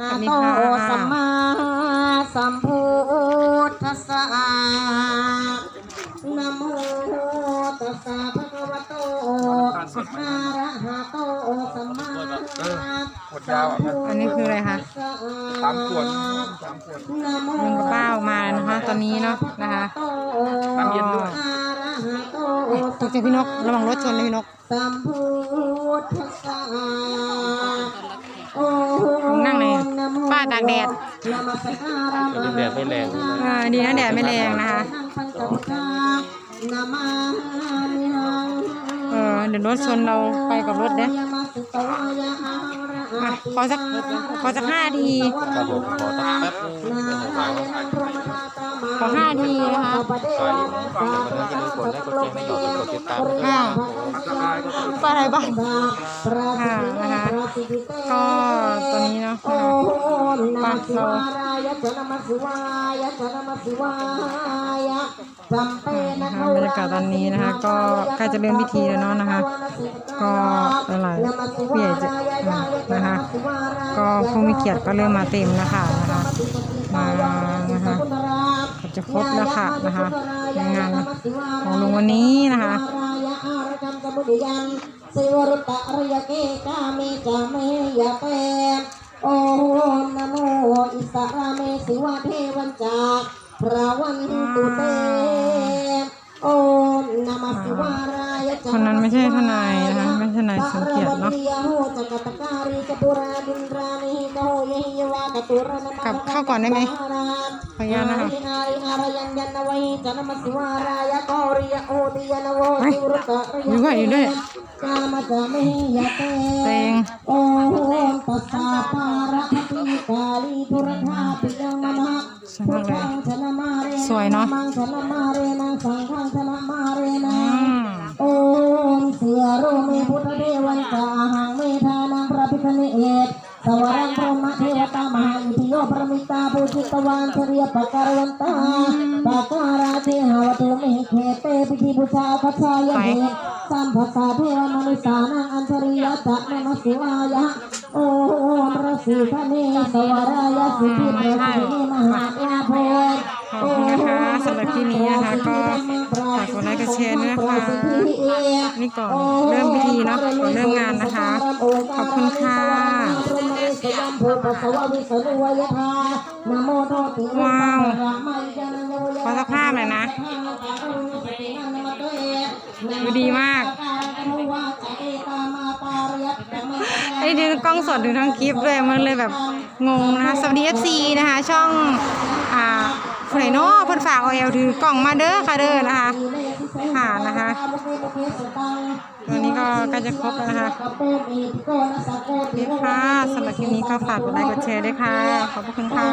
สสวัวัสสดีดีค่ะค่ะสัมมาสัมพุทธัสสะนะโมตัสสะภะคะวะโตอะระหะโตสัมมาสัมพุทธัสสะอันนี้คืออะไรคะสามขวดสามขวดนะโมลุงกับป้าออกมาแล้วนะคะ ตอนนี้เนาะนะคะน้ำเย็นด้วยอะระหะโตตกใจพี่นกระวังรถชนนะพี่นกสัมพุทธัสสะโอ้ นั่งเลยป้าตากแดดนามัสการะแดดไม่แรงอ่าดีนะแดดไม่แรงนะคะนั่งปัญจวัคคานามามิหังเออเดี๋ยวรถชนเราไปกับรถเด้ ขอสักขอสักห้าที ครับผมขอสักแป๊บนึงนาเดี๋ยวผมรายเอานังพรหมนาตามาขอห้าทีนะคะสวะฟังจากวันนั้นจะมีคนให้กดแชร์ไม่หยอดกดติดตามอ้าวป้าอะไรบ้างค่ะนะคะก็ตอนนี้เนาะโอ้นะคะนามสิวาายะจะนามสิวายะจะนามสิวายะจำเป็นนะคะบรรยากาศตอนนี้นะคะก็ใกล้จะเริ่มพิธีแล้วเนาะนะคะ ก็หลายๆผู้ใหญ่จะนะคะ ก็ผู้มีเกียรติก็เริ่มมาเต็มแล้วค่ะนะคะมานะคะก็จะครบแล้วค่ะนะคะในงานของลุงวันนี้นะคะรายะอาระกัมสมุทยังสิวรุตตะระยะเกกามิจาเมยะเปโอนะโม อิสระเมสิวะเทวันจากพระวันตุเตโอนามสิวารายะคนนั้นไม่ใช่ทนายนะคะไม่ใช่ทนายสมเกียรติเนาะกลับเข้าก่อนได้ไหมขออนุญาตนะคะเฮ้ยอยู่ก่อนอยู่ด้วยเตง สวยมากเลยสวยเนอะมังชนะมาเรนังสังฆังชนะมาเรนัอืงมโอมเสือโรเมพุทธเทวันจาหังเมธานังพระพิคเนเอตสวรังพรหมเทวตามหาอิทิโยปรมิตาภูจิตวันเฉรียปการวันตาปาการาเทหาวตุเมเขเตปิธิพุชาคัจฉายเหตสัมภสาเทวมนุสานังอัญชริยะตะนมัสสิวายะ โอมรสีคเนสวรายสิทธิประสิทธิมหาญาโพขอบคุณนะคะสำหรับที่นี้นะคะก็ฝากกดไลค์กดแชร์ด้วยนะคะนี่ก่อนเริ่มพิธีเนาะก่อนเริ่มงานนะคะ ขอบคุณค่ะว้าวขอสักภาพหน่อยนะดูดีมาก ไอ้ดูกล้องสดดูทั้งคลิปเลยมันเลยแบบงงนะคะสวัสดี FC นะคะ ช่องอ่าเฟรโน่เพิ่นฝากเอาเอลถือกล่องมาเด้อค่ะเด้อนะคะค่ะนะคะตัวนี้ก็ใกล้จะครบแล้วนะคะนี่ค่ะสำหรับคลิปนี้ก็ฝากกดไลค์กดแชร์ด้วยค่ะ ขอบพระคุณค่ะ